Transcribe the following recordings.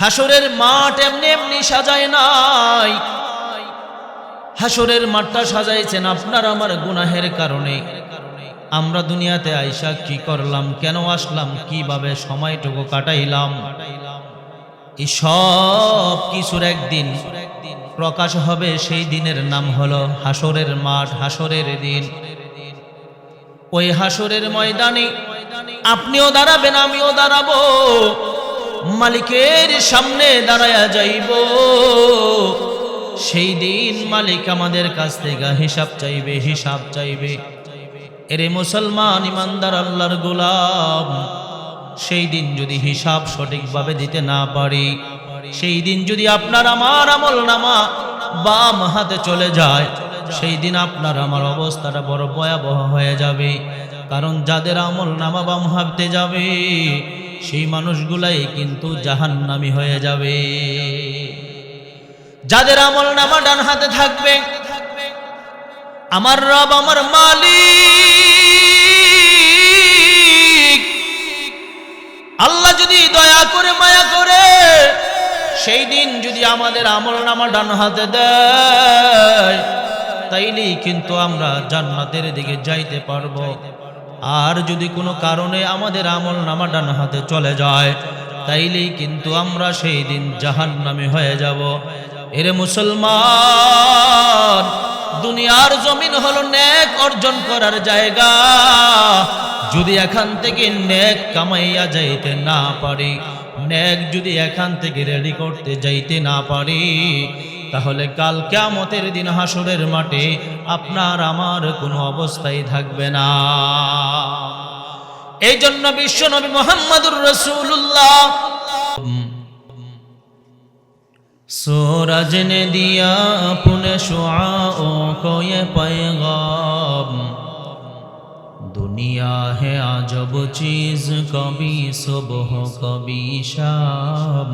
হাসরের মাঠ এমনি এমনি সাজায় নাই। হাসরের মাঠটা সাজাইছেন আপনার আমার গুনাহের কারণে। আমরা দুনিয়াতে আইসা কি করলাম, কেন আসলাম, কীভাবে সময়টুকু কাটাইলাম। সব কিছুর একদিন প্রকাশ হবে, সেই দিনের নাম হলো হাসরের মাঠ, হাসরের দিন। ওই হাসরের ময়দানে আপনিও দাঁড়াবেন, আমিও দাঁড়াবো। মালিকের সামনে দাঁড়ায়া যাইব। সেই দিন মালিক আমাদের কাছ থেকে হিসাব চাইবে হিসাব চাইবে। এরে মুসলমান ইমানদার আল্লাহর গোলাম, সেই দিন যদি হিসাব সঠিকভাবে দিতে না পারি, সেই দিন যদি আপনার আমার আমল নামা বাম হাতে চলে যায়, সেই দিন আপনার আমার অবস্থাটা বড় ভয়াবহ হয়ে যাবে। কারণ যাদের আমল নামা বাম হাতে যাবে সেই মানুষগুলাই কিন্তু জাহান্নামি হয়ে যাবে। যাদের আমল নামা ডান হাতে থাকবে, আমার রব, আমার মালিক। আল্লাহ যদি দয়া করে, মায়া করে, সেই দিন যদি আমাদের আমল নামা ডান হাতে দেয়, তাইলেই কিন্তু আমরা জান্নাতের দিকে যাইতে পারব। আর যদি কোনো কারণে আমাদের আমল নামা ডান হাতে চলে যায়, তাইলেই কিন্তু আমরা সেই দিন জাহান্নামে হয়ে যাব। এরে মুসলমান, দুনিয়ার জমিন হলো নেক অর্জন করার জায়গা। যদি এখান থেকে নেক কামাইয়া যাইতে না পারি, নেক যদি এখান থেকে রেডি করতে যাইতে না পারি তাহলে কাল কেমতের দিন হাসরের মাঠে আপনার আমার কোনো অবস্থাই থাকবে না এই জন্য বিশ্ব নবী মোহাম্মদুর রসুল্লাহ सूरज ने दिया अपने शुआओं को ये पैगाम दुनिया है अजब चीज कभी सुबह कभी शाम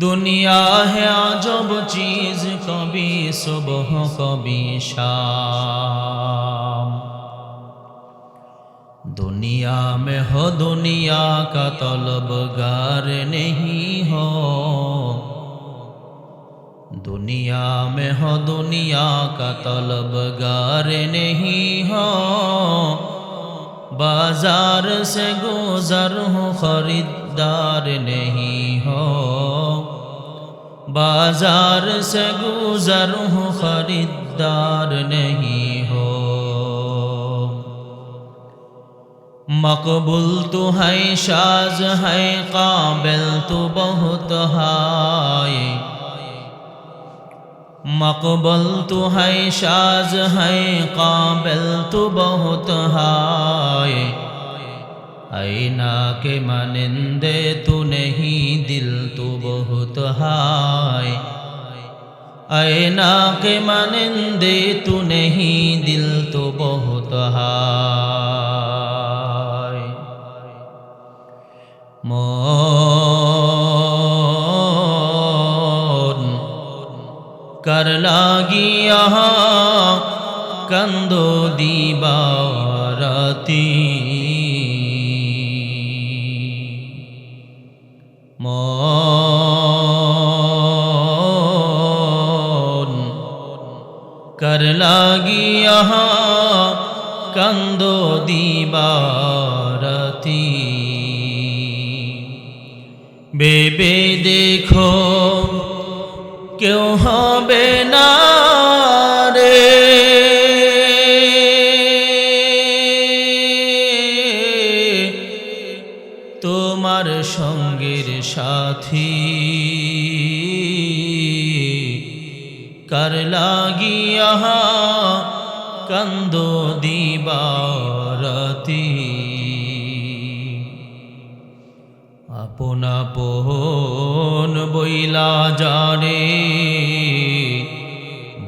दुनिया है अजब चीज कभी सुबह कभी शाम दुनिया में हो दुनिया का तलबगार नहीं हो दुनिया में हो दुनिया का तलबगार नहीं हो बाजार से गुजर हो खरीदार नहीं हो بازار سے گزر ہوں، خریدار نہیں ہو۔ مقبول تو ہے شاز، ہے قابل تو بہت ہائے۔ مقبول تو ہے شاز، ہے قابل تو بہت ہائے۔ आईना के मानिंदे तू नहीं दिल तू बहुत हाय आईना के मानिंदे तू नहीं दिल तो बहुत हाय मोन कर लागी यहाँ कंदो दीबारती কর লাগিয়া কন্দো দিবারতি। বেবে দেখো কেউ হবে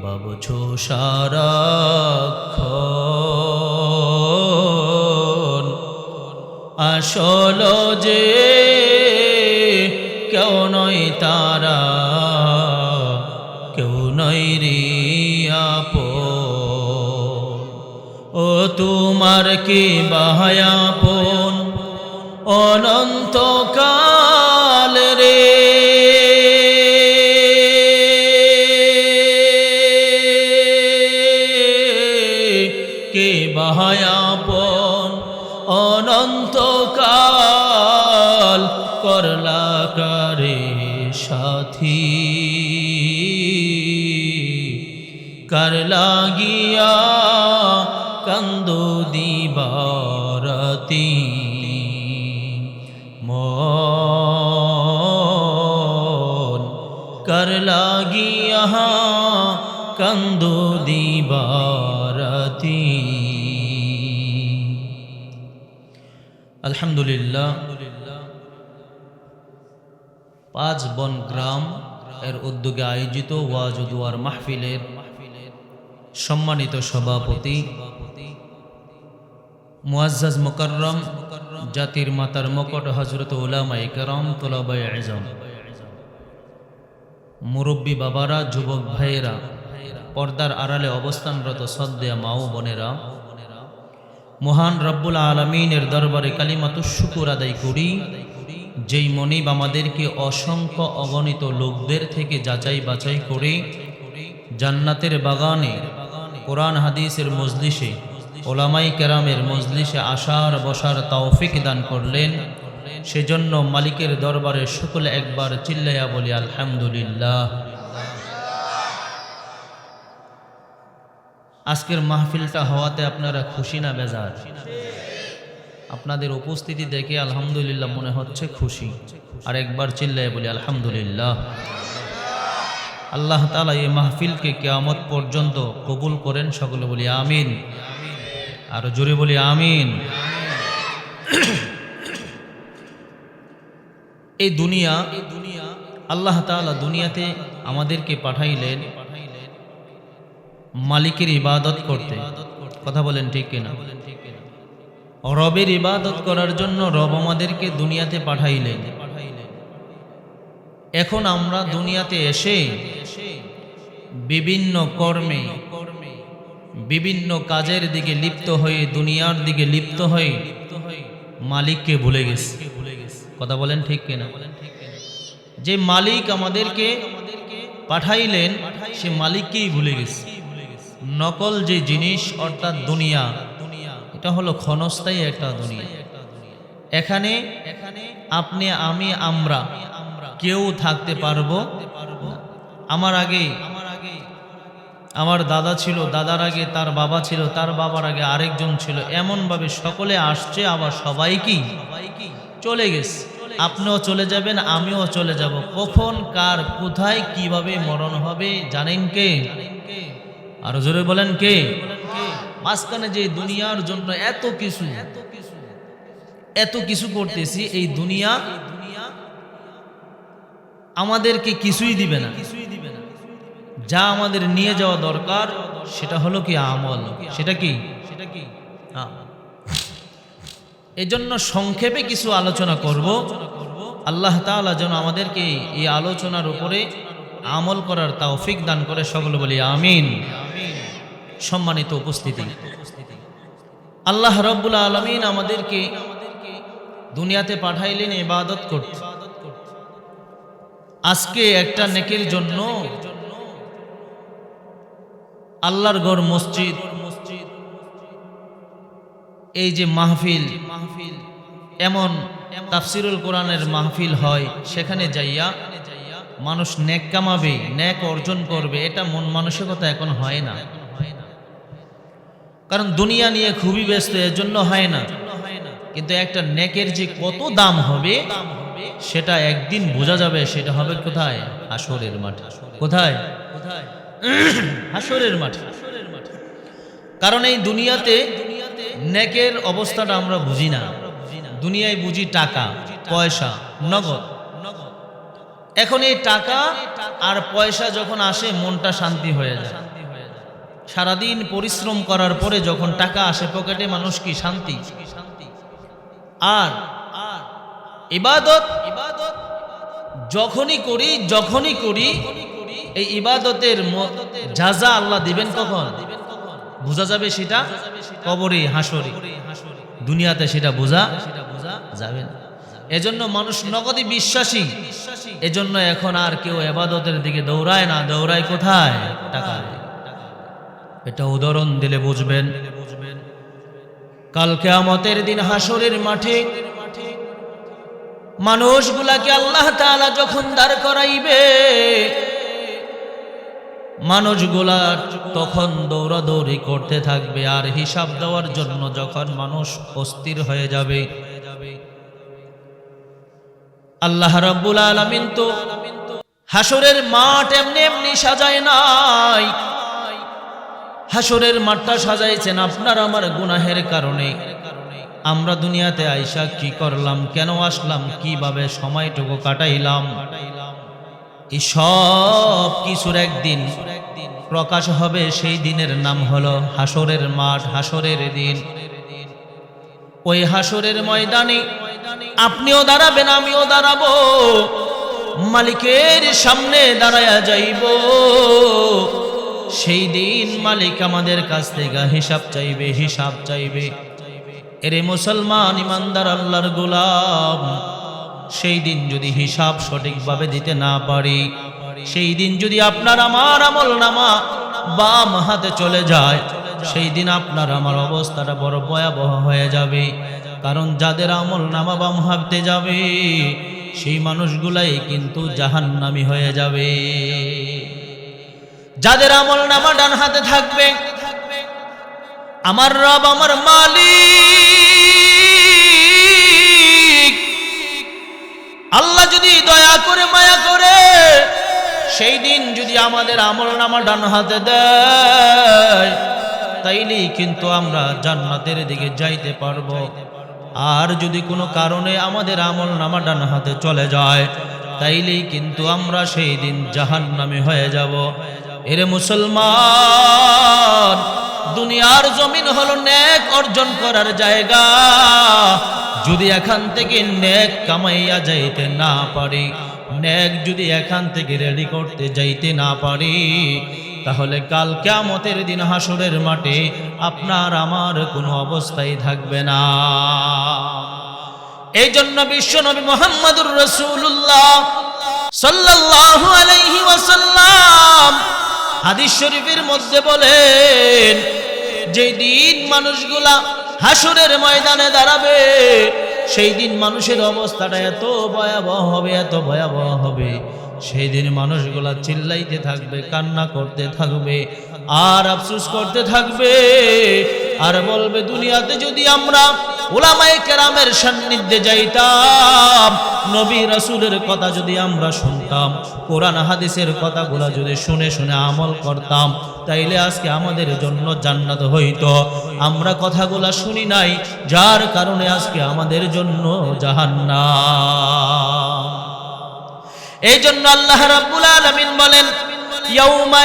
বাবছো সারাক্ষণ আসল যে কেউ নয় তারা, কেউ নয় রে আপন। ও তোমার কি বাহায়াপন অনন্তকালে কর লাগিয়া কন্দো দিবারতি। আলহামদুলিল্লাহ। পাঁচ বন গ্রাম এর উদ্যোগে আয়োজিত ওয়াজুদুয়ার মাহফিলের সম্মানিত সভাপতি মুআজ্জাজ মুকাররম জাতির মাতার মকট হজরত উলামা ইকরাম তোলাবাই আজম মুরব্বী বাবারা, যুবক ভাইয়েরা, পর্দার আড়ালে অবস্থানরত সদ্যা মা ও বোনেরা, মহান রব্বুল আলমিনের দরবারে কালিমাতু শুকুর আদায় করি, যেই মনিব আমাদেরকে অসংখ্য অগণিত লোকদের থেকে যাচাই বাছাই করে জান্নাতের বাগানে, কোরআন হাদিসের মজলিসে, ওলামাই কেরামের মজলিসে আসার বসার তৌফিক দান করলেন। সেজন্য মালিকের দরবারে সকলে একবার চিল্লাইয়া বলি, আলহামদুলিল্লাহ। আজকের মাহফিলটা হওয়াতে আপনারা খুশি না বেজার? আপনাদের উপস্থিতি দেখে আলহামদুলিল্লাহ মনে হচ্ছে খুশি। আর একবার চিল্লায় বলি, আলহামদুলিল্লাহ। আল্লাহ তালা এই মাহফিলকে কেয়ামত পর্যন্ত কবুল করেন সকলে বলি, আমিন। আর জোরে বলি, আমিন। এই দুনিয়া, আল্লাহ তাআলা দুনিয়াতে আমাদেরকে পাঠাইলেন মালিকের ইবাদত করতে। কথা বলেন ঠিক কিনা? রবের ইবাদত করার জন্য রব আমাদেরকে দুনিয়াতে পাঠাইলেন। এখন আমরা দুনিয়াতে এসে বিভিন্ন কর্মে, বিভিন্ন কাজের দিকে লিপ্ত হয়ে, দুনিয়ার দিকে লিপ্ত হয়ে মালিককে ভুলে গেছে। কথা বলেন ঠিক কিনা? যে মালিক আমাদেরকে পাঠাইলেন, সে মালিককেই ভুলে গেছে। নকল যে জিনিস, অর্থাৎ দুনিয়া, এটা হলো ক্ষণস্থায়ী একটা দুনিয়া। এখানে আপনি, আমি, আমরা কেউ থাকতে পারব। আমার আগে আমার দাদা ছিল, দাদার আগে তার বাবা ছিল, তার বাবার আগে আরেকজন ছিল। এমনভাবে সকলে আসছে, আবার সবাই কি চলে গেছে। আপনিও চলে যাবেন, আমিও চলে যাব। কখন, কার, কোথায়, কীভাবে মরণ হবে, জানেন কে? আর জোরে বলেন কে? মাঝখানে যে দুনিয়ার জন্য এত কিছু এত কিছু করতেছি, এই দুনিয়া আমাদেরকে কিছুই দিবে না। যা আমাদের নিয়ে যাওয়া দরকার, সেটা হলো কি আমল? সেটা কি? সেটা কি এজন্য সংক্ষেপে কিছু আলোচনা করব। আল্লাহ তাআলা যেন আমাদেরকে এই আলোচনার উপরে আমল করার তাওফিক দান করে সকল বলি আমিন। সম্মানিত উপস্থিতি। আল্লাহ রব্বুল আলমিন আমাদেরকে দুনিয়াতে পাঠাইলেন ইবাদত করতে। আজকে একটা নেকের জন্য আল্লাহর গড় মসজিদ এই যে মাহফিল মাহফিল এমন তাফসিরুল কোরআনের মাহফিল হয়, সেখানে যাইয়া মানুষ ন্যাক কামাবে ন্যাক অর্জন করবে, এটা মন মানসিকতা এখন হয় না। কারণ দুনিয়া নিয়ে খুবই ব্যস্ত এর জন্য হয় না। কিন্তু একটা নেকের যে কত দাম হবে, সেটা একদিন বোঝা যাবে, সেটা হবে কোথায়? হাসরের মাঠে। কোথায় কোথায়? হাসরের মাঠে। কারণ এই দুনিয়াতে নেকের অবস্থাটা আমরা বুঝি না। দুনিয়ায় বুঝি টাকা, পয়সা, নগদ। এখন এই টাকা আর পয়সা যখন আসে, মনটা শান্তি হয়ে যায়। সারাদিন পরিশ্রম করার পরে যখন টাকা আসে, পকেটে মানুষ কি শান্তি? আর ইবাদত ইবাদত যখনই করি যখনই করি, এই ইবাদতের যাজা আল্লাহ দিবেন কখন? বোঝা যাবে সেটা কবরে হাসরে দুনিয়াতে সেটা বোঝা যাবে না। এজন্য মানুষ নগদই বিশ্বাসী। এজন্য এখন আর কেউ এবাদতের দিকে দৌড়ায় না। দৌড়ায় কোথায়? টাকা এটা উদাহরণ দিলে বুঝবেন। কাল কেয়ামতের দিন হাসরের মাঠে মানুষগুলাকে আল্লাহ তাআলা যখন দাঁড় করাইবে মানুষগুলার তখন দৌড়াদৌড়ি করতে থাকবে আর হিসাব দেওয়ার জন্য যখন মানুষ অস্থির হয়ে যাবে। আল্লাহ রাব্বুল আলামিন তো হাসরের মাঠ এমনি এমনি সাজায় নাই। হাসরের মাঠটা সাজাইছেন আপনার আমার গুনাহের কারণে। আমরা দুনিয়াতে আইসা কি করলাম, কেন আসলাম, কীভাবে সময়টুকু কাটাইলাম? কাটাইলাম সব কিছুর একদিন প্রকাশ হবে, সেই দিনের নাম হলো হাসরের মাঠ হাসরের দিন। ওই হাসরের ময়দানে আপনিও দাঁড়াবেন, আমিও দাঁড়াবো, মালিকের সামনে দাঁড়ায়া যাইব। সেই দিন মালিক আমাদের কাছ থেকে হিসাব চাইবে হিসাব চাইবে। এরে মুসলমান, ইমানদার, আল্লাহর গোলাম সেই দিন যদি হিসাব সঠিকভাবে দিতে না পারি, সেই দিন যদি আপনার আমার আমল নামা বাম হাতে চলে যায়, সেই দিন আপনার আমার অবস্থাটা বড় ভয়াবহ হয়ে যাবে। কারণ যাদের আমল নামা বাম হাতে যাবে, সেই মানুষগুলাই কিন্তু জাহান্নামি হয়ে যাবে। যাদের আমল নামা ডান হাতে থাকবে, আমার রব, আমার মালিক আল্লাহ যদি দয়া করে মায়া করে, সেই দিন যদি আমাদের আমল নামা ডান হাতে দেয়, তাইলেই কিন্তু আমরা জান্নাতের দিকে যাইতে পারব। আর যদি কোনো কারণে আমাদের আমল নামা ডান হাতে চলে যায়, তাইলেই কিন্তু আমরা সেই দিন জাহান্নামে হয়ে যাব। এরে মুসলমান, দুনিয়ার জমিন হলো নেক অর্জন করার জায়গা। যদি এখান থেকে নেক কামাইয়া যাইতে না পারি, নেক যদি এখান থেকে রেডি করতে যাইতে না পারি, তাহলে কাল কেমতের দিন হাসরের মাঠে আপনার আমার কোনো অবস্থাই থাকবে না। এই জন্য বিশ্ব নবী মোহাম্মদুর রসুল্লাহ সাল্লাল্লাহু আলাইহি ওয়াসাল্লাম হাদিস শরীফের মধ্যে বলেন, যে দিন মানুষগুলা হাসরের ময়দানে দাঁড়াবে। সেই দিন মানুষের অবস্থাটা এত ভয়াবহ হবে, এত ভয়াবহ হবে। সেই দিন মানুষগুলা চিল্লাইতে থাকবে, কান্না করতে থাকবে, আর আফসুস করতে থাকবে। আর বলবে, দুনিয়াতে যদি আমরা ওলামাই কেরামের সান্নিধ্যে যাইতাম নবী রাসূলের কথা যদি আমরা শুনতাম, কোরআন হাদিসের কথাগুলো যদি শুনে শুনে আমল করতাম, তাইলে আজকে আমাদের জন্য জান্নাত হইতো। আমরা কথাগুলা শুনি নাই, যার কারণে আজকে আমাদের জন্য জাহান্নাম। এই জন্য আল্লাহ রাব্বুল আলামিন বলেন, ইয়াউমা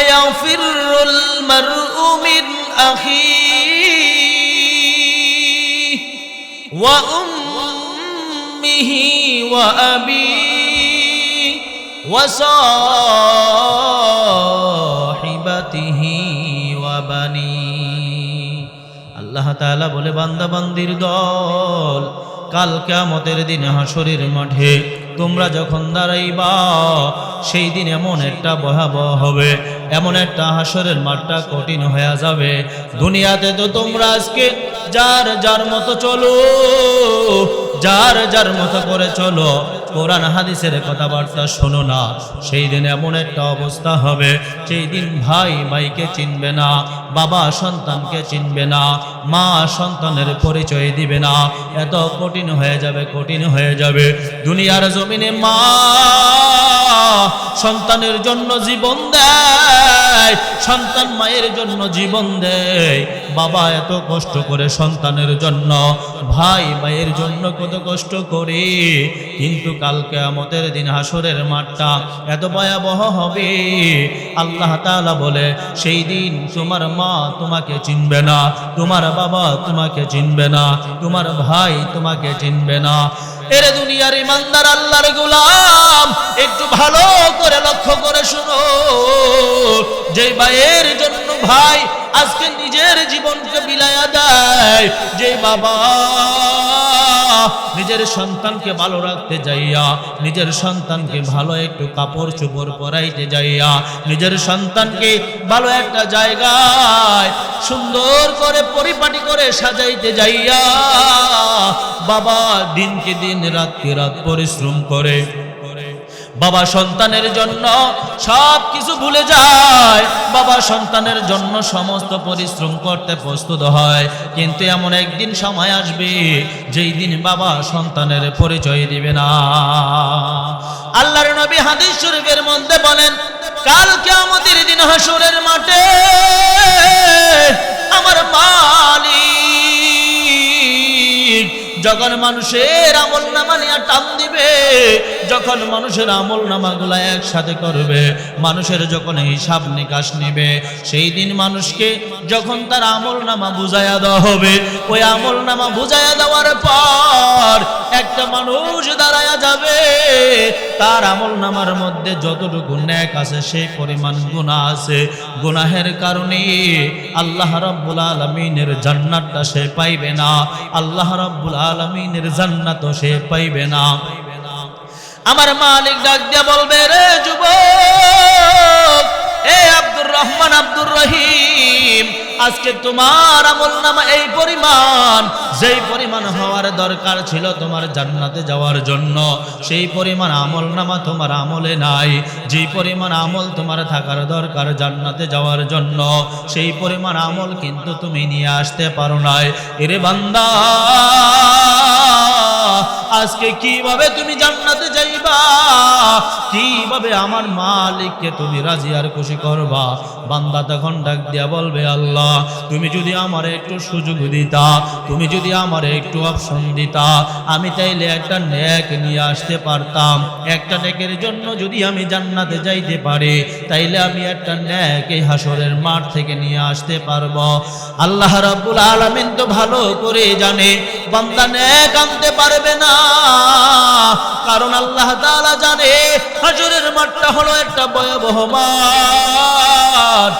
ওয়া ওয়া সাহিবাতিহি ওয়া বানিহি আল্লাহ তাআলা বলে বান্দা বান্দির দল কাল কিয়ামতের দিনে হাসরের মাঠে তোমরা যখন দাঁড়াইবা সেই দিন এমন একটা ভয়াবহ হবে, এমন একটা হাসরের মাঠটা কঠিন হয়ে যাবে। দুনিয়াতে তো তোমরা আজকে যার যার মতো চলো যার যার মতো করে চলো। কোরআন হাদিসের কথাবার্তা শোনো না। সেই দিন এমন একটা অবস্থা হবে সেই দিন ভাই ভাইকে চিনবে না, বাবা সন্তানকে চিনবে না, মা সন্তানের পরিচয় দিবে না। এত কঠিন হয়ে যাবে, কঠিন হয়ে যাবে। দুনিয়ার জমিনে মা সন্তানের জন্য জীবন দেয়। সন্তান মায়ের জন্য জীবন দেয়। বাবা এত কষ্ট করে সন্তানের জন্য, ভাই মায়ের জন্য কত কষ্ট করে। কিন্তু কালকে আমাদের দিন হাসরের মাঠটা এত ভয়াবহ হবে। আল্লাহ তাআলা বলে, সেই দিন তোমার মা তোমাকে চিনবে না, তোমার বাবা তোমাকে চিনবে না, তোমার ভাই তোমাকে চিনবে না। এরে দুনিয়ার ইমানদার আল্লাহর গোলাম, একটু ভালো করে লক্ষ্য করে শুনো। যে ভাইয়ের জন্য ভাই আজকে নিজের জীবনকে বিলায়া দেয় যে বাবা নিজের সন্তানকে ভালো রাখতে যাইয়া, নিজের সন্তানকে ভালো একটু কাপড় চোপড় পরাইতে যাইয়া, নিজের সন্তানকে ভালো একটা জায়গায় সুন্দর করে পরিপাটি করে সাজাইতে যাইয়া, বাবা দিনকে দিন, রাতকে রাত পরিশ্রম করে। বাবা সন্তানের জন্য সব কিছু ভুলে যায়। বাবা সন্তানের জন্য সমস্ত পরিশ্রম করতে প্রস্তুত হয়। কিন্তু এমন একদিন সময় আসবে যেই দিন বাবা সন্তানের পরিচয় দিবে না। আল্লাহর নবী হাদিস শরীফের মধ্যে বলেন কালকে আমাদের দিন হাসুরের মাঠে আমার মালিক যখন মানুষের আমল নামা টান দিবে যখন মানুষের আমল নামাগুলা একসাথে করবে, মানুষের যখন হিসাব নিকাশ নিবে, সেই দিন মানুষকে যখন তার আমল নামা বুঝাইয়া দেওয়া হবে, ওই আমল নামা বুঝাইয়া দেওয়ার পর একটা মানুষ দাঁড়ায়া যাবে। তার আমল নামার মধ্যে যতটুকু ন্যাক আছে সেই পরিমাণ গুণা আছে। গুনাহের কারণে আল্লাহ রাব্বুল আলমিনের জান্নাতটা সে পাইবে না। আল্লাহ রাব্বুল আলমিনের জান্নাত সে পাইবে না। আমার মালিক ডাক দিয়া বলবে, রে যুবক, এ আব্দুর রহমান, আব্দুর রহিম, আজকে তোমার আমল নামা এই পরিমাণ, যেই পরিমাণ হওয়ার দরকার ছিল তোমার জান্নাতে যাওয়ার জন্য, সেই পরিমাণ আমল নামা তোমার আমলে নাই, যেই পরিমাণ আমল তোমার থাকার দরকার জান্নাতে যাওয়ার জন্য, সেই পরিমাণ আমল কিন্তু তুমি নিয়ে আসতে পারো নাই। এরে বান্দা আজকে কীভাবে তুমি জান্নাতে যাইবা? কীভাবে আমার মালিককে তুমি রাজি আর খুশি করবা? বান্দা তখন ডাক দিয়া বলবে, আল্লাহ, তুমি যদি আমার একটু সুযোগ দিতা, তুমি যদি আমার একটু অপশন দিতা, আমি তাইলে একটা ন্যাক নিয়ে আসতে পারতাম। একটা নেকের জন্য যদি আমি জান্নাতে যাইতে পারি, তাইলে আমি একটা ন্যাক এই হাসরের মাঠ থেকে নিয়ে আসতে পারব। আল্লাহ রাব্বুল আলামিন তো ভালো করে জানে, বান্দা ন্যাক আনতে পারবে না। কারণ আল্লাহ তাআলা জানে হাজরের মাঠটা হলো একটা ভয়াবহ মাঠ।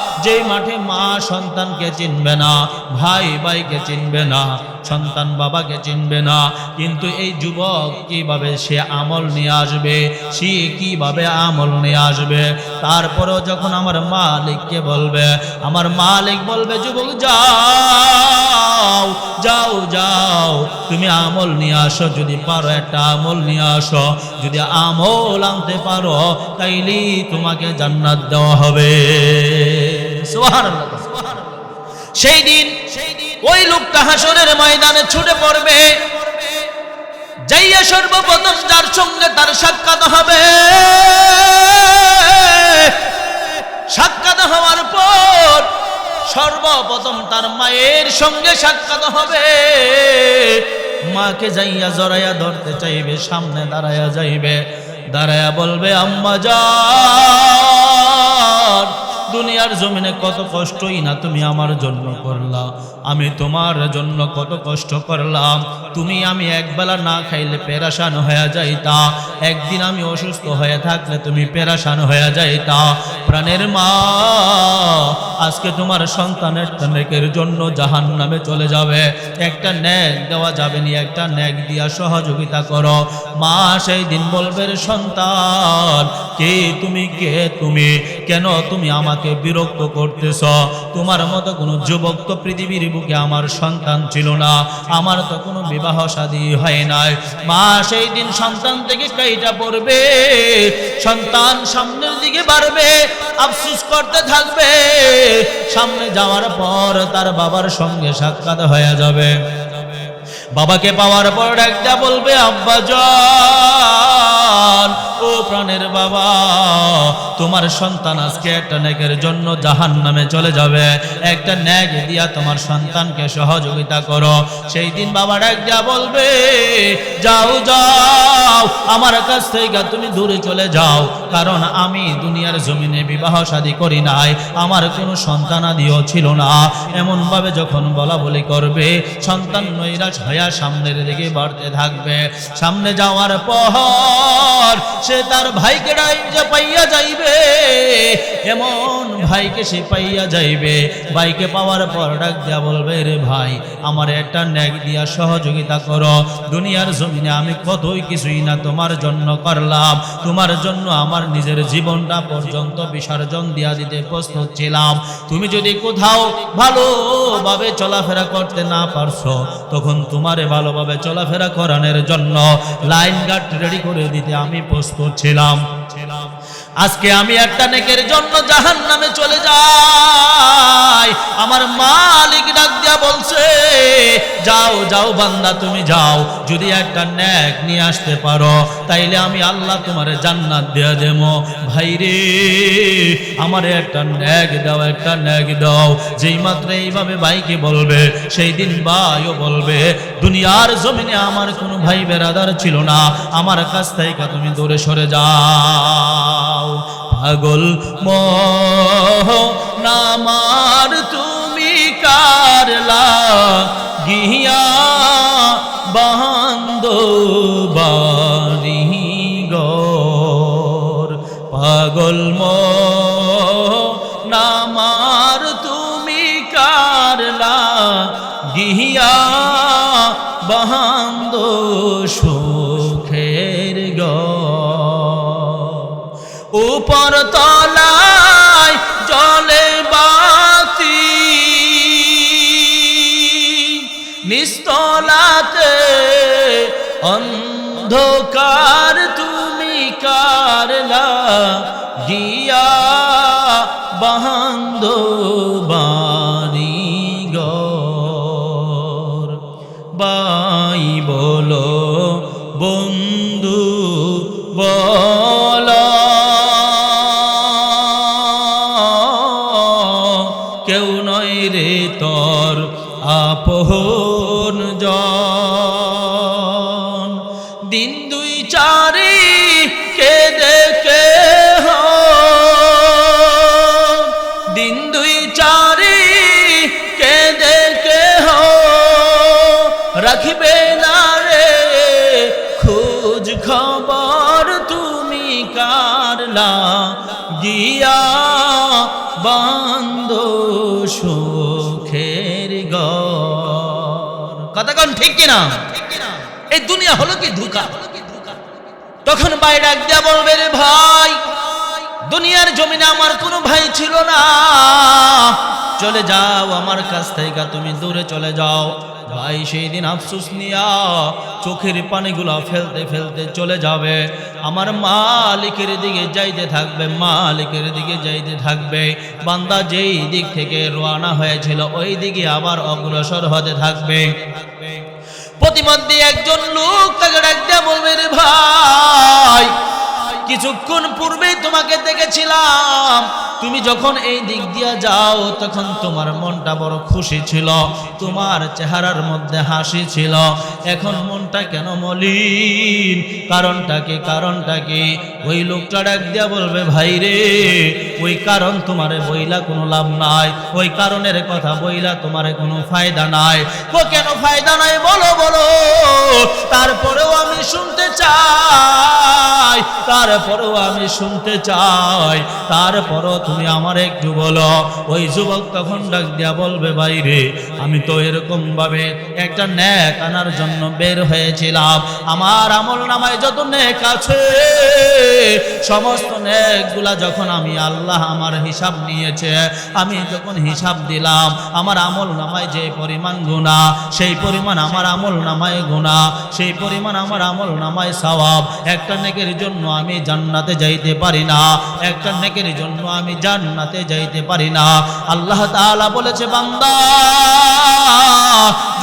মাঠে মা সন্তানকে চিনবে না, ভাই ভাইকে চিনবে না, সন্তান বাবাকে চিনবে না, কিন্তু এই যুবক কীভাবে সে আমল নিয়ে আসবে, সে কীভাবে আমল নিয়ে আসবে? তারপরেও যখন আমার মালিককে বলবে, আমার মালিক বলবে, যুবক, যাও যাও যাও, তুমি আমল নিয়ে আসো, যদি পারো একটা আমল নিয়ে আসো। যদি আমল আনতে পারো, তাইলেই তোমাকে জান্নাত দেওয়া হবে। সেই দিন ওই লোকটা হাসরের ময়দানে ছুটে পড়বে। যাইয়া সর্বপ্রথম যার সঙ্গে তার সাক্ষাৎ হবে। সাক্ষাৎ হওয়ার পর সর্বপ্রথম তার মায়ের সঙ্গে সাক্ষাৎ হবে। মাকে যাইয়া জড়াইয়া ধরতে চাইবে, সামনে দাঁড়াইয়া যাইবে। দাঁড়াইয়া বলবে, আম্মা যান। দুনিয়ার জমিনে কত কষ্টই না তুমি আমার জন্য করলা। আমি তোমার জন্য কত কষ্ট করলাম। তুমি আমি একবেলা না খাইলে পেরাসান হয়ে যাইতা। একদিন আমি অসুস্থ হয়ে থাকলে তুমি পেরাসান হয়ে যাইতা। প্রাণের মা, আজকে তোমার সন্তানের নেকের জন্য জাহান নামে চলে যাবে। একটা ন্যাক দেওয়া যাবে নি, একটা ন্যাক দিয়া সহযোগিতা করো। মা সেই দিন বলবে সন্তান, কে তুমি কে তুমি? কেন তুমি আমাকে বিরক্ত করতেছ। তোমার মতো কোনো যুবক তো পৃথিবীর বুকে আমার সন্তান ছিল না। আমার তো কোনো বিবাহ শাদী হয় নাই। মা, সেই দিন সন্তান থেকে কাইটা পড়বে। সন্তান সামনের দিকে বাড়বে, আফসুস করতে থাকবে। সামনে যাওয়ার পর তার বাবার সঙ্গে সাক্ষাৎ হয়ে যাবে। বাবাকে পাওয়ার পর একটা বলবে, আব্বা জান ও প্রাণের বাবা, তোমার সন্তান আজকে একটা ন্যাকের জন্য জাহান নামে চলে যাবে। একটা ন্যাক দিয়া তোমার সন্তানকে সহযোগিতা করো। সেই দিন বাবা ডাক বলবে, যাও যাও, আমার কাছ থেকে তুমি দূরে চলে যাও। কারণ আমি দুনিয়ার জমিনে বিবাহ শাদী করি নাই, আমার কোনো সন্তানাদিও ছিল না। এমন ভাবে যখন বলা বলি করবে, সন্তান নৈরাজ হইয়া সামনের দিকে বাড়তে থাকবে। সামনে যাওয়ার পর সে তার ভাইকে ডাই যে পাইয়া যাইবে। এমন ভাইকে সে পাইয়া যাইবে, ভাইকে পাওয়ার পর ডাক দিয়া বলবে, রে ভাই, আমার একটা ন্যাক দিয়া সহযোগিতা করো। দুনিয়ার জমিনে আমি কতই কিছুই না তোমার জন্য করলাম। তোমার জন্য আমার নিজের জীবনটা পর্যন্ত বিসর্জন দিয়া দিতে প্রস্তুত ছিলাম। তুমি যদি কোথাও ভালোভাবে চলাফেরা করতে না পারছ, তখন তোমারে ভালোভাবে চলাফেরা করানোর জন্য লাইন গার্ড রেডি করে দিতে আমি প্রস্তুত ছিলাম। আজকে আমি একটা নেকের জন্য জাহান নামে চলে যাই। আমার মালিক ডাক দিয়া বলছে, যাও যাও বান্দা, তুমি যাও। যদি একটা ন্যাক নিয়ে আসতে পারো, তাইলে আমি আল্লাহ তোমার জান্নাত দিয়া দেব। ভাই রে, আমার একটা ন্যাক দাও, একটা ন্যাক দাও। যেই মাত্র এইভাবে ভাইকে বলবে, সেই দিন ভাইও বলবে, দুনিয়ার জমিনে আমার কোনো ভাই বেরাদার ছিল না। আমার কাছ থেকে তুমি দূরে সরে যাও। পাগল মোহ নামার তুমি কারলা গিয়া গর পাগল মোহ নামার তুমি কারলা গিয়া বান্দ উপর তলায় জলে বাতি। নিস্তলাতে অন্ধকার তুমি কারলা গিয়া বান্দ বাড়ি গর বাই বলো বন্ধু ঠিক কিনা? এই দুনিয়া হলো কি ধোকা? তখন ভাই ডাক দিয়া বলবে, রে ভাই, দুনিয়ার জমিনে আমার কোনো ভাই ছিল না। চলে যাও, আমার কাছ থেকে তুমি দূরে চলে যাও। ভাই সেই দিন আফসুস নিয়া চোখের পানিগুলো ফেলতে ফেলতে চলে যাবে। আমার মালিকের দিকে যাইতে থাকবে, মালিকের দিকে যাইতে থাকবে। বান্দা যেই দিক থেকে রওনা হয়েছিল, ওই দিকে আবার অগ্রসর হতে থাকবে। প্রতিমধ্যে একজন লোক তাকে ডাকতে বলবে, রে ভাই, কিছুক্ষণ পূর্বেই তোমাকে দেখেছিলাম। তুমি যখন এই দিক দিয়া যাও, তখন তোমার মনটা বড় খুশি ছিল, তোমার চেহারার মধ্যে হাসি ছিল। এখন মনটা কেন মলিন? কারণটা কি? কারণটা কি? ওই লোকটা ডাক দিয়া বলবে, ভাই রে, ওই কারণ তোমারে বইলা কোনো লাভ নাই। ওই কারণের কথা বইলা তোমারে কোনো ফায়দা নাই। ও কেন ফায়দা নাই? বলো বলো। তারপরেও আমি শুনতে চাই, তারপরেও আমি শুনতে চাই। তারপরও তুমি আমার একটু বলো। ওই যুবক তখন ডাক দিয়া বলবে বাইরে আমি তো এরকম ভাবে একটা ন্যাক আনার জন্য বের হয়েছিলাম। আমার আমল নামায় যত নেক আছে সমস্ত নেকগুলা যখন আমি আল্লাহ আমার হিসাব নিয়েছে, আমি যখন হিসাব দিলাম, আমার আমল নামায় যে পরিমাণ গুণা সেই পরিমাণ আমার আমল নামায় গুণা সেই পরিমাণ আমার আমল নামায় সওয়াব। একটা নেকের জন্য আমি জান্নাতে যাইতে পারি না, একটা নেকের জন্য আমি জান্নাতে যাইতে পারি না। আল্লাহ তাআলা বলেছে, বান্দা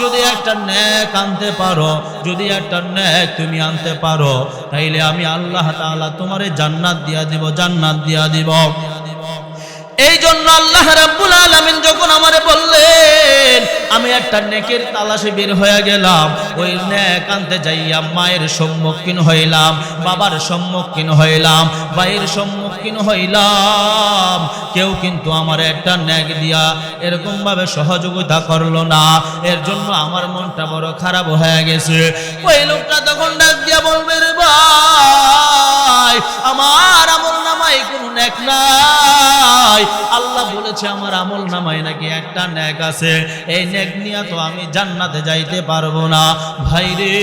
যদি একটা ন্যাক আনতে পারো, যদি একটা ন্যাক তুমি আনতে পারো, তাইলে আমি আল্লাহ তাআলা তোমারে জান্নাত দিয়া দিব, জান্নাত দিয়া দিব। এই জন্য আল্লাহ রাব্বুল আলামিন যখন আমারে বললেন, আমি একটা নেকের তালাশে বের হয়ে গেলাম। ওই নেক আনতে যাইয়া মায়ের সম্মুখীন হইলাম, বাবার সম্মুখীন হইলাম, ভাইয়ের সম্মুখীন হইলাম। কেউ কিন্তু আমার একটা নেক দিয়া এরকম ভাবে সহযোগিতা করল না। এর জন্য আমার মনটা বড় খারাপ হয়ে গেছে। ওই লোকটা তখন ডাক দিয়া বলবে, রে ভাই, আমার নামাই কোনো নেক নাই। আল্লাহ বলেছে, আমার আমল নামায় নাকি একটা নেক আছে? এই নেক নিয়ে তো আমি জান্নাতে যাইতে পারব না। ভাই রে,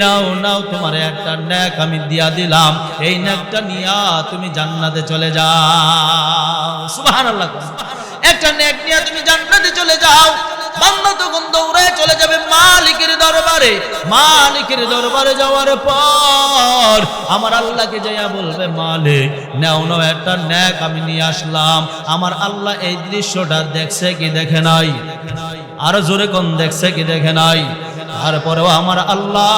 নাও নাও, তোমার একটা নেক আমি দিয়া দিলাম। এই নেকটা নিয়া তুমি জান্নাতে চলে যাও। সুবহানাল্লাহ একটা নেক নিয়ে তুমি জান্নাতে চলে যাও। বান্দা তখন দৌড়ে চলে যাবে মালিকের দরবারে। মালিকের দরবারে যাওয়ার পর আমার আল্লাহকে যাইয়া বলবে, মালিক, নেও, নাও, একটা ন্যাক আমি নিয়ে আসলাম। আমার আল্লাহ এই দৃশ্যটা দেখছে কি দেখে নাই? আরও জোরে কোন, দেখছে কি দেখে নাই? তারপরেও আমার আল্লাহ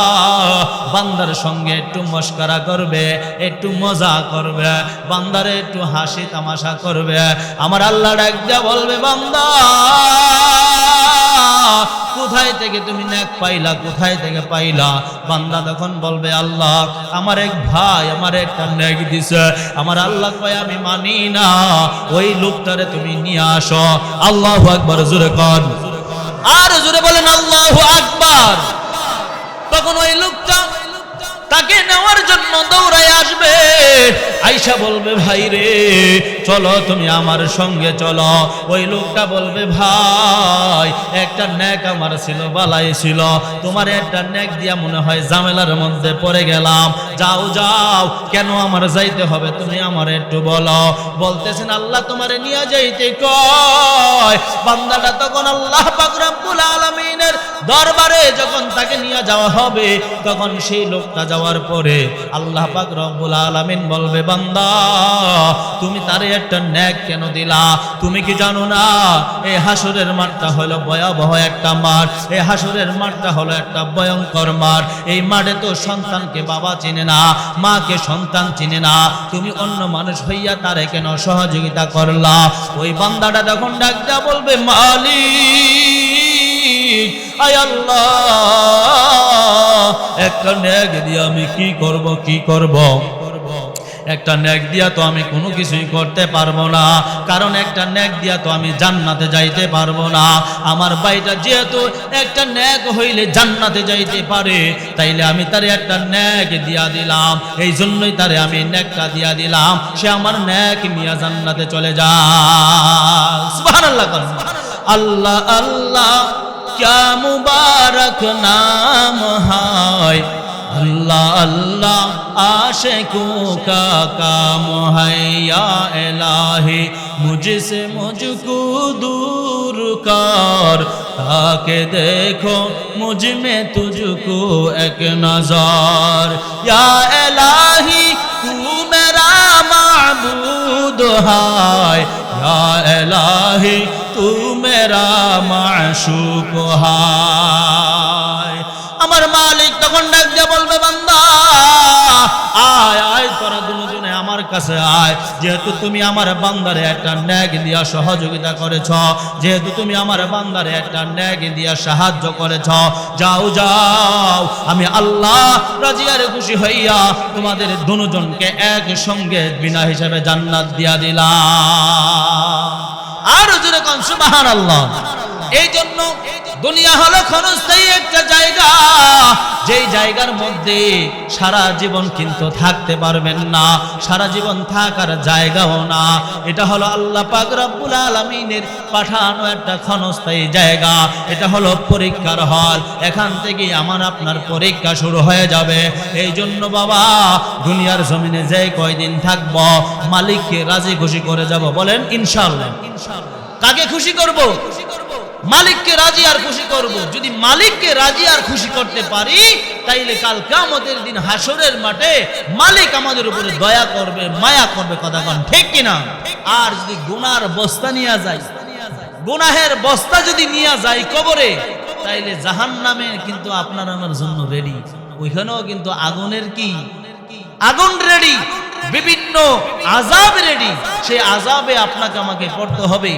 বান্দার সঙ্গে একটু মস্কারা করবে, একটু মজা করবে, বান্দারে একটু হাসি তামাশা করবে। আমার আল্লাহ ডাক বলবে, বান্দা, কোথায় থেকে তুমি নেক পাইলা, কোথায় থেকে পাইলা? বান্দা তখন বলবে, আল্লাহ, আমার এক ভাই আমার একটা নেক দিছে। আমার আল্লাহ কয়, আমি মানি না, ওই লোকটারে তুমি নিয়ে আসো। আল্লাহ একবার জোরে কর আর জোরে বলেন আল্লাহ আকবার। তখন ওই লোকটা তাকে নেওয়ার জন্য দৌড়ায় আসবে। আইসা বলবে, ভাই রে, চলো তুমি আমার সঙ্গে চলো। ওই লোকটা বলবে, ভাই, একটা নেক আমার ছিল, বালাই ছিল। তোমার একটা নেক দিয়া মনে হয় জামেলার মধ্যে পড়ে গেলাম। যাও যাও, কেন আমার যাইতে হবে তুমি আমার একটু বলো। বলতেছেন, আল্লাহ তোমারে নিয়ে যাইতে কয়। বান্দাটা তখন আল্লাহ পাক রব্বুল আলামিনের দরবারে যখন তাকে নিয়ে যাওয়া হবে, তখন সেই লোকটা যাওয়ার পরে আল্লাহ পাক রব্বুল আলামিন বলবে, বান্দা, তুমি তারে একটা ন্যাক কেন দিলা? তুমি কি জানো না? এই হাসুরের মাঠটা হলো ভয়াবহ একটা মাঠ। এই হাসুরের মাঠটা হলো একটা ভয়ঙ্কর মাঠ। এই মাঠে তো সন্তানকে বাবা চিনে না, মাকে সন্তান চিনে না। তুমি অন্য মানুষ হইয়া তারে কেন সহযোগিতা করলা? ওই বান্দাটা তখন ডাক দেয়া বলবে, মালিক আল্লাহ। একটা ন্যাক দিয়ে আমি কি করব কি করব? একটা ন্যাক দিয়া তো আমি কোনো কিছুই করতে পারব না। কারণ একটা ন্যাক দিয়া তো আমি জান্নাতে যাইতে পারব না। আমার ভাইটা যেহেতু একটা ন্যাক হইলে জান্নাতে যাইতে পারে, তাইলে আমি তারে একটা ন্যাক দিয়া দিলাম। এই জন্যই তারে আমি ন্যাকটা দিয়া দিলাম। সে আমার ন্যাক নিয়ে জান্নাতে চলে সুবহানাল্লাহ করেন। আল্লাহ আল্লাহ। क्या मुबारक नाम है अल्लाह अल्लाह, आशिकों का काम है, या इलाही, मुझसे मुझको दूर कर, ताके देखो मुझमें तुझको एक नज़र। या इलाही, तू मेरा माबूद है या इलाही তু মাসুক আমার মালিক তখন ডাক দিয়ে বলবে, বান্দা, আয় আয়, তোরা দুজনে আমার কাছে আয়। যেহেতু তুমি আমার বান্দারে একটা ন্যাগ দিয়া সহযোগিতা করেছ, যেহেতু তুমি আমার বান্দারে একটা ন্যাগ দিয়া সাহায্য করেছ, যাও যাও, আমি আল্লাহ রাজিয়ার খুশি হইয়া তোমাদের দুজনকে একসঙ্গে বিনা হিসাবে জান্নাত দিয়া দিলাম। আর জোরে কন সুবাহান আল্লাহ এই জন্য দুনিয়া হলো ক্ষণস্থায়ী একটা জায়গা। যেই জায়গার মধ্যে সারা জীবন কিন্তু থাকতে পারবেন না, সারা জীবন থাকার জায়গাও না। এটা হলো আল্লাহ পাক রব্বুল আলামিনের পাঠানো একটা ক্ষণস্থায়ী জায়গা। এটা হলো পরীক্ষার হল। এখান থেকে আমার আপনার পরীক্ষা শুরু হয়ে যাবে। এই জন্য বাবা, দুনিয়ার জমিনে যে কয়দিন থাকব, মালিককে রাজি খুশি করে যাব বলেন ইনশাল্লাহ ইনশাল্লাহ কাকে খুশি করব? মালিককে রাজি আর খুশি করব। যদি মালিককে রাজি আর খুশি করতে পারি, তাইলে কাল কামতের দিন হাসরের মাঠে মালিক আমাদের উপরে দয়া করবে, মায়া করবে, কথা কন, ঠিক কিনা? আর যদি গুনার বস্তা নিয়ে যায়, গুনাহের বস্তা যদি নিয়ে যায় কবরে, তাইলে জাহান নামে কিন্তু আপনার আমার জন্য রেডি ওইখানেও কিন্তু আগুনের কি? আগুন রেডি বিভিন্ন আজাব রেডি সেই আজাবে আপনাকে আমাকে পড়তে হবে।